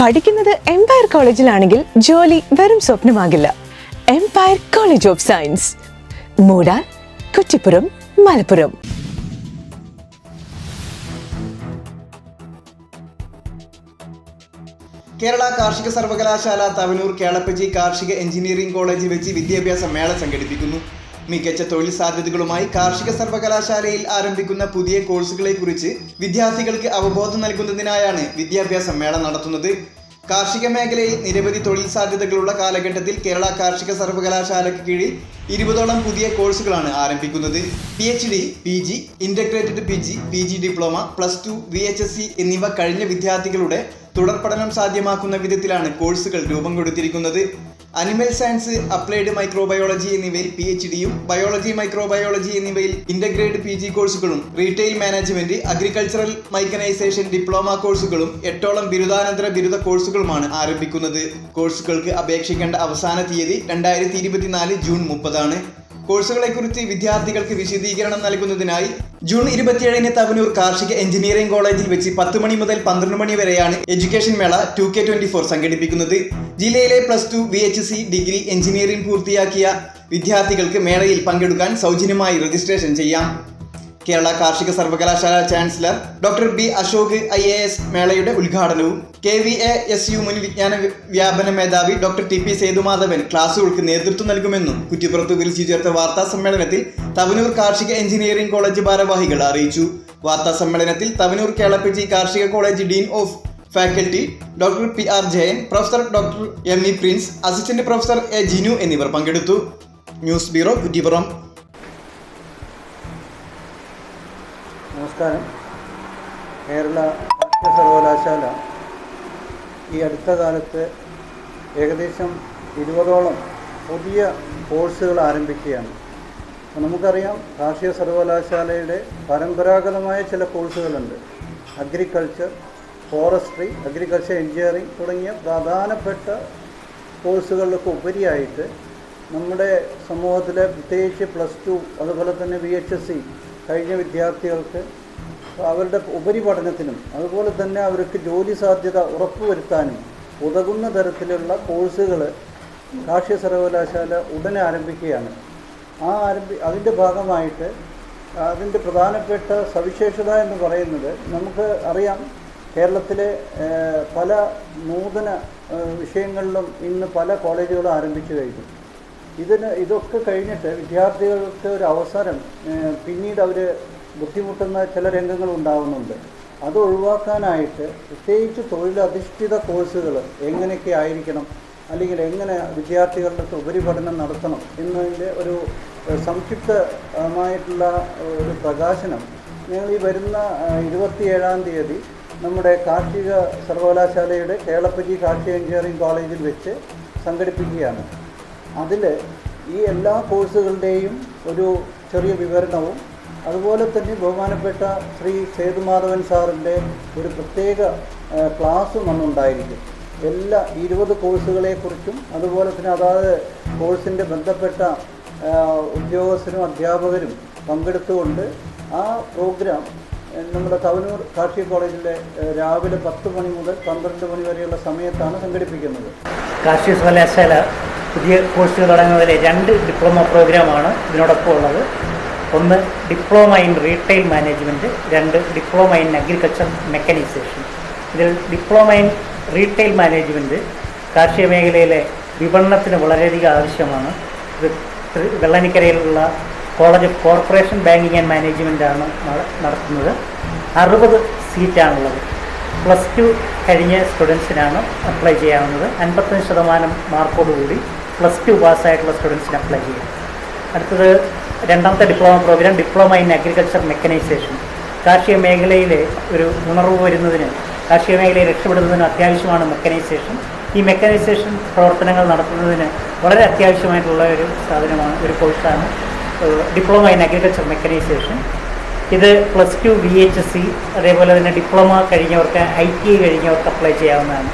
പഠിക്കുന്നത് എംപയർ കോളേജിലാണെങ്കിൽ ജോലി വെറും സ്വപ്നമാകില്ല. Empire College of Science Moodar Kuttippuram Malappuram. Kerala കാർഷിക സർവകലാശാല തവനൂർ കേളപ്പജി കാർഷിക എഞ്ചിനീയറിംഗ് കോളേജിൽ വെച്ച് വിദ്യാഭ്യാസ മേള സംഘടിപ്പിക്കുന്നു. മികച്ച തൊഴിൽ സാധ്യതകളുമായി കാർഷിക സർവകലാശാലയിൽ ആരംഭിക്കുന്ന പുതിയ കോഴ്സുകളെക്കുറിച്ച് വിദ്യാർത്ഥികൾക്ക് അവബോധം നൽകുന്നതിനായാണ് വിദ്യാഭ്യാസ മേള നടത്തുന്നത്. കാർഷിക മേഖലയിൽ നിരവധി തൊഴിൽ സാധ്യതകളുള്ള കാലഘട്ടത്തിൽ കേരള കാർഷിക സർവകലാശാലയ്ക്ക് കീഴിൽ ഇരുപതോളം പുതിയ കോഴ്സുകളാണ് ആരംഭിക്കുന്നത്. P H D P G integrated P G P G diploma plus two V H S C എന്നിവ കഴിഞ്ഞ വിദ്യാർത്ഥികളുടെ തുടർ പഠനം സാധ്യമാക്കുന്ന വിധത്തിലാണ് കോഴ്സുകൾ രൂപം കൊടുത്തിരിക്കുന്നത്. അനിമൽ സയൻസ് അപ്ലൈഡ് മൈക്രോബയോളജി എന്നിവയിൽ പി എച്ച് ഡിയും ബയോളജി മൈക്രോബയോളജി എന്നിവയിൽ ഇന്റഗ്രേറ്റ് പി ജി കോഴ്സുകളും retail management agricultural mechanisation diploma കോഴ്സുകളും എട്ടോളം ബിരുദാനന്തര ബിരുദ കോഴ്സുകളുമാണ് ആരംഭിക്കുന്നത്. കോഴ്സുകൾക്ക് അപേക്ഷിക്കേണ്ട അവസാന തീയതി രണ്ടായിരത്തി ഇരുപത്തിനാല് ജൂൺ മുപ്പതാണ്. കോഴ്സുകളെക്കുറിച്ച് വിദ്യാർത്ഥികൾക്ക് വിശദീകരണം നൽകുന്നതിനായി ജൂൺ ഇരുപത്തിയേഴിന് തവനൂർ കാർഷിക എഞ്ചിനീയറിംഗ് കോളേജിൽ വെച്ച് പത്ത് മണി മുതൽ പന്ത്രണ്ട് മണി വരെയാണ് എഡ്യൂക്കേഷൻ മേള ടു കെ ട്വന്റി ഫോർ സംഘടിപ്പിക്കുന്നത്. ജില്ലയിലെ plus two V H C degree engineering പൂർത്തിയാക്കിയ വിദ്യാർത്ഥികൾക്ക് മേളയിൽ പങ്കെടുക്കാൻ സൗജന്യമായി രജിസ്ട്രേഷൻ ചെയ്യാം. കേരള കാർഷിക സർവകലാശാല chancellor doctor B Ashok I A S മേളയുടെ ഉദ്ഘാടനവും K V A S U മുൻ വിജ്ഞാന വ്യാപന മേധാവി ഡോക്ടർ ടി പി സേതുമാധവൻ ക്ലാസുകൾക്ക് നേതൃത്വം നൽകുമെന്നും കുറ്റിപ്പുറത്ത് വിളിച്ചു ചേർത്ത വാർത്താ സമ്മേളനത്തിൽ തവനൂർ കാർഷിക എഞ്ചിനീയറിംഗ് കോളേജ് ഭാരവാഹികൾ അറിയിച്ചു. വാർത്താ സമ്മേളനത്തിൽ തവനൂർ കേളപ്പിജി കാർഷിക college dean of faculty doctor P R Jayan professor doctor M E Prince assistant professor A Jinu എന്നിവർ പങ്കെടുത്തു. News bureau Kuttippuram. നമസ്കാരം കേരള സർവകലാശാല. ഈ അടുത്ത കാലത്ത് ഏകദേശം ഇരുപതോളം പുതിയ കോഴ്സുകൾ ആരംഭിക്കുകയാണ്. നമുക്കറിയാം കാർഷിക സർവകലാശാലയുടെ പരമ്പരാഗതമായ ചില കോഴ്സുകളുണ്ട്. അഗ്രികൾച്ചർ ഫോറസ്ട്രി അഗ്രികൾച്ചർ എഞ്ചിനീയറിംഗ് തുടങ്ങിയ പ്രധാനപ്പെട്ട കോഴ്സുകളിലൊക്കെ ഉപരിയായിട്ട് നമ്മുടെ സമൂഹത്തിലെ പ്രത്യേകിച്ച് പ്ലസ് ടു അതുപോലെ തന്നെ വി എച്ച് എസ് സി കഴിഞ്ഞ വിദ്യാർത്ഥികൾക്ക് അവരുടെ ഉപരിപഠനത്തിനും അതുപോലെ തന്നെ അവർക്ക് ജോലി സാധ്യത ഉറപ്പുവരുത്താനും ഉതകുന്ന തരത്തിലുള്ള കോഴ്സുകൾ കാർഷിക സർവകലാശാല ഉടനെ ആരംഭിക്കുകയാണ്. ആ ആരംഭി അതിന്റെ ഭാഗമായിട്ട് അതിന്റെ പ്രധാനപ്പെട്ട സവിശേഷത എന്ന് പറയുന്നത് നമുക്ക് അറിയാം കേരളത്തിലെ പല നൂതന വിഷയങ്ങളിലും ഇന്ന് പല കോളേജുകളും ആരംഭിച്ചു കഴിഞ്ഞു. ഇതിന് ഇതൊക്കെ കഴിഞ്ഞിട്ട് വിദ്യാർത്ഥികൾക്ക് ഒരു അവസരം പിന്നീട് അവർ ബുദ്ധിമുട്ടുന്ന ചില രംഗങ്ങൾ ഉണ്ടാകുന്നുണ്ട് അത് ഒഴിവാക്കാനായിട്ട് പ്രത്യേകിച്ച് തൊഴിലധിഷ്ഠിത കോഴ്സുകൾ എങ്ങനെയൊക്കെ ആയിരിക്കണം അല്ലെങ്കിൽ എങ്ങനെ വിദ്യാർത്ഥികളുടെ ഉപരിപഠനം നടത്തണം എന്നതിന്റെ ഒരു സംക്ഷിപ്തമായിട്ടുള്ള ഒരു പ്രകാശനം ഞങ്ങൾ ഈ വരുന്ന ഇരുപത്തിയേഴാം തീയതി നമ്മുടെ കാർഷിക സർവകലാശാലയുടെ കേളപ്പജി കാർഷിക എഞ്ചിനീയറിംഗ് കോളേജിൽ വെച്ച് സംഘടിപ്പിക്കുകയാണ്. അതിൽ ഈ എല്ലാ കോഴ്സുകളുടെയും ഒരു ചെറിയ വിവരണവും അതുപോലെ തന്നെ ബഹുമാനപ്പെട്ട ശ്രീ സേതുമാധവൻ സാറിന്റെ ഒരു പ്രത്യേക ക്ലാസ്സും അന്നുണ്ടായിരിക്കും. എല്ലാ ഇരുപത് കോഴ്സുകളെക്കുറിച്ചും അതുപോലെ തന്നെ അതാത് കോഴ്സിന്റെ ബന്ധപ്പെട്ട ഉദ്യോഗസ്ഥരും അധ്യാപകരും പങ്കെടുത്തുകൊണ്ട് ആ പ്രോഗ്രാം നമ്മുടെ തവനൂർ കാർഷിക കോളേജിലെ രാവിലെ പത്ത് മണി മുതൽ പന്ത്രണ്ട് മണി വരെയുള്ള സമയത്താണ് സംഘടിപ്പിക്കുന്നത്. കാർഷിക സർവകലാശാല പുതിയ കോഴ്സുകൾ തുടങ്ങുന്നതിലെ രണ്ട് ഡിപ്ലോമ പ്രോഗ്രാമാണ് ഇതിനോടൊപ്പം ഉള്ളത്. ഒന്ന് ഡിപ്ലോമ ഇൻ റീറ്റെയിൽ മാനേജ്മെന്റ് രണ്ട് ഡിപ്ലോമ ഇൻ അഗ്രികൾച്ചർ മെക്കനൈസേഷൻ ഇതിൽ ഡിപ്ലോമ ഇൻ റീറ്റെയിൽ മാനേജ്മെന്റ് കാർഷിക മേഖലയിലെ വിപണനത്തിന് വളരെയധികം ആവശ്യമാണ്. ഇത് വെള്ളനിക്കരയിലുള്ള college of corporation banking and മാനേജ്മെന്റാണ് നടത്തുന്നത്. അറുപത് സീറ്റാണുള്ളത്. പ്ലസ് ടു കഴിഞ്ഞ സ്റ്റുഡൻസിനാണ് അപ്ലൈ ചെയ്യാവുന്നത്. അൻപത്തഞ്ച് ശതമാനം മാർക്കോടുകൂടി പ്ലസ് ടു പാസ്സായിട്ടുള്ള സ്റ്റുഡൻസിന് അപ്ലൈ ചെയ്യാം. അടുത്തത് രണ്ടാമത്തെ diploma programme diploma in agriculture mechanisation. കാർഷിക മേഖലയിലെ ഒരു ഉണർവ് വരുന്നതിന് കാർഷിക മേഖലയെ രക്ഷപ്പെടുന്നതിന് അത്യാവശ്യമാണ് മെക്കനൈസേഷൻ. ഈ മെക്കനൈസേഷൻ പ്രവർത്തനങ്ങൾ നടത്തുന്നതിന് വളരെ അത്യാവശ്യമായിട്ടുള്ള ഒരു സാധനമാണ് ഒരു കോഴ്സാണ് ഡിപ്ലോമ ഇൻ അഗ്രികൾച്ചർ മെക്കനൈസേഷൻ. ഇത് plus two V H C അതേപോലെ തന്നെ ഡിപ്ലോമ കഴിഞ്ഞവർക്ക് ഐ ടി ഐ കഴിഞ്ഞവർക്ക് അപ്ലൈ ചെയ്യാവുന്നതാണ്.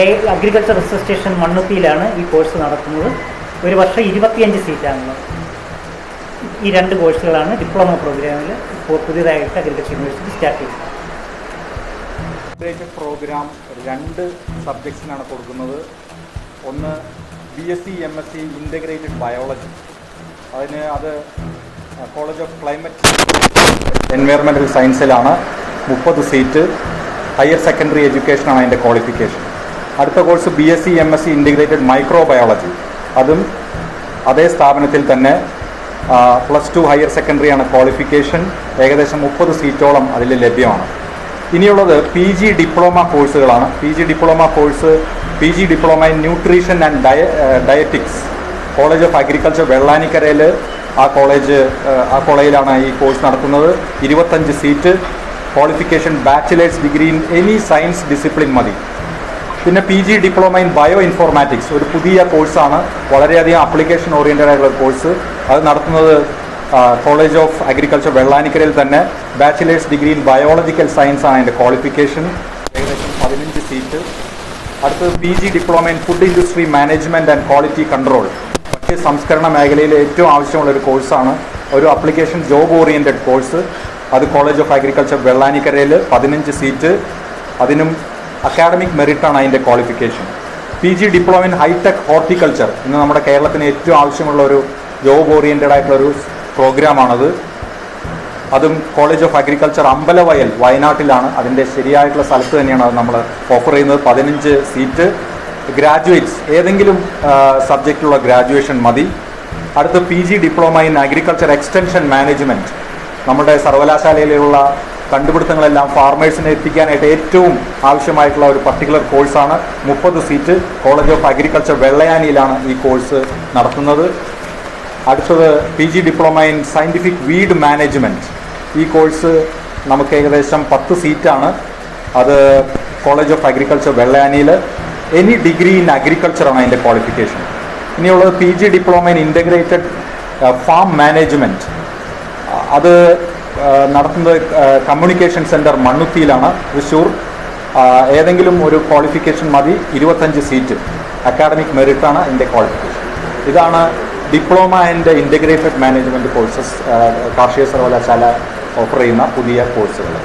എ അഗ്രികൾച്ചർ അസോസിയേഷൻ മണ്ണുത്തിയിലാണ് ഈ കോഴ്സ് നടത്തുന്നത്. ഒരു വർഷം ഇരുപത്തിയഞ്ച് സീറ്റാണുള്ളത് ഈ രണ്ട് കോഴ്സുകളാണ് ഡിപ്ലോമ പ്രോഗ്രാമിൽ ഇപ്പോൾ പുതിയതായിട്ട് അഗ്രികൾച്ചർ യൂണിവേഴ്സിറ്റി സ്റ്റാർട്ട് ചെയ്തത് പ്രോഗ്രാം രണ്ട് സബ്ജക്ട്സിനാണ് കൊടുക്കുന്നത്. ഒന്ന് B S C M S C integrated biology അതിന് അത് കോളേജ് ഓഫ് ക്ലൈമറ്റ് എൻവയറമെന്റൽ സയൻസിലാണ് മുപ്പത് സീറ്റ്. ഹയർ സെക്കൻഡറി എഡ്യൂക്കേഷനാണ് അതിന്റെ ക്വാളിഫിക്കേഷൻ അടുത്ത course B S C M S C integrated microbiology അതും അതേ സ്ഥാപനത്തിൽ തന്നെ പ്ലസ് ടു ഹയർ സെക്കൻഡറി ആണ് ക്വാളിഫിക്കേഷൻ ഏകദേശം മുപ്പത് സീറ്റോളം അതിൽ ലഭ്യമാണ്. ഇനിയുള്ളത് പി ജി ഡിപ്ലോമ കോഴ്സുകളാണ് P G diploma course P G diploma in nutrition and ഡയ dietetics college of agriculture വെള്ളാനിക്കരയിൽ ആ കോളേജ് ആ കോളേജിലാണ് ഈ കോഴ്സ് നടത്തുന്നത്. ഇരുപത്തഞ്ച് seat. Qualification bachelor's degree in any science discipline മതി. പിന്നെ P G diploma in bio informatics ഒരു പുതിയ കോഴ്സാണ്. വളരെയധികം ആപ്ലിക്കേഷൻ ഓറിയന്റഡ് ആയിട്ടുള്ള കോഴ്സ്. അത് നടത്തുന്നത് കോളേജ് ഓഫ് അഗ്രികൾച്ചർ വെള്ളാനിക്കരയിൽ തന്നെ. Bachelor's degree in biological science ആണ് അതിന്റെ ക്വാളിഫിക്കേഷൻ ഏകദേശം പതിനഞ്ച് സീറ്റ് അടുത്തത് P G diploma in food industry management and quality control ഭക്ഷ്യ സംസ്കരണ മേഖലയിൽ ഏറ്റവും ആവശ്യമുള്ള ഒരു കോഴ്സാണ്. ഒരു അപ്ലിക്കേഷൻ ജോബ് ഓറിയന്റഡ് കോഴ്സ് അത് കോളേജ് ഓഫ് അഗ്രികൾച്ചർ വെള്ളാനിക്കരയിൽ പതിനഞ്ച് സീറ്റ് അതിനും അക്കാഡമിക് മെറിറ്റാണ് അതിന്റെ qualification P G diploma in hi tech horticulture ഇന്ന് നമ്മുടെ കേരളത്തിന് ഏറ്റവും ആവശ്യമുള്ള ഒരു ജോബ് ഓറിയന്റഡ് ആയിട്ടുള്ളൊരു പ്രോഗ്രാമാണത് അതും കോളേജ് ഓഫ് അഗ്രികൾച്ചർ അമ്പലവയൽ വയനാട്ടിലാണ്. അതിന്റെ ശരിയായിട്ടുള്ള സ്ഥലത്ത് തന്നെയാണ് അത് നമ്മൾ ഓഫർ ചെയ്യുന്നത്. പതിനഞ്ച് സീറ്റ് ഗ്രാജുവേറ്റ്സ് ഏതെങ്കിലും സബ്ജക്റ്റിലുള്ള ഗ്രാജുവേഷൻ മതി. അടുത്ത P G diploma in agriculture extension management നമ്മുടെ സർവകലാശാലയിലുള്ള കണ്ടുപിടുത്തങ്ങളെല്ലാം ഫാർമേഴ്സിനെ എത്തിക്കാനായിട്ട് ഏറ്റവും ആവശ്യമായിട്ടുള്ള ഒരു പർട്ടിക്കുലർ കോഴ്സാണ് മുപ്പത് സീറ്റ് കോളേജ് ഓഫ് അഗ്രികൾച്ചർ വെള്ളയാനിയിലാണ് ഈ കോഴ്സ് നടത്തുന്നത്. അടുത്തത് P G diploma in scientific weed management ഈ കോഴ്സ് നമുക്ക് ഏകദേശം പത്ത് സീറ്റാണ് അത് കോളേജ് ഓഫ് അഗ്രികൾച്ചർ വെള്ളയാനിയിൽ എനി ഡിഗ്രി ഇൻ അഗ്രികൾച്ചറാണ് അതിന്റെ ക്വാളിഫിക്കേഷൻ ഇനിയുള്ളത് P G diploma in integrated farm management അത് നടത്തുന്നത് കമ്മ്യൂണിക്കേഷൻ സെന്റർ മണ്ണുത്തിയിലാണ് തൃശ്ശൂർ. ഏതെങ്കിലും ഒരു ക്വാളിഫിക്കേഷൻ മതി ഇരുപത്തഞ്ച് സീറ്റ് അക്കാഡമിക് മെറിറ്റാണ് ഇതിന്റെ ക്വാളിഫിക്കേഷൻ ഇതാണ് diploma and integrated management courses കാർഷിക സർവകലാശാല ഓഫർ ചെയ്യുന്ന പുതിയ കോഴ്സുകൾ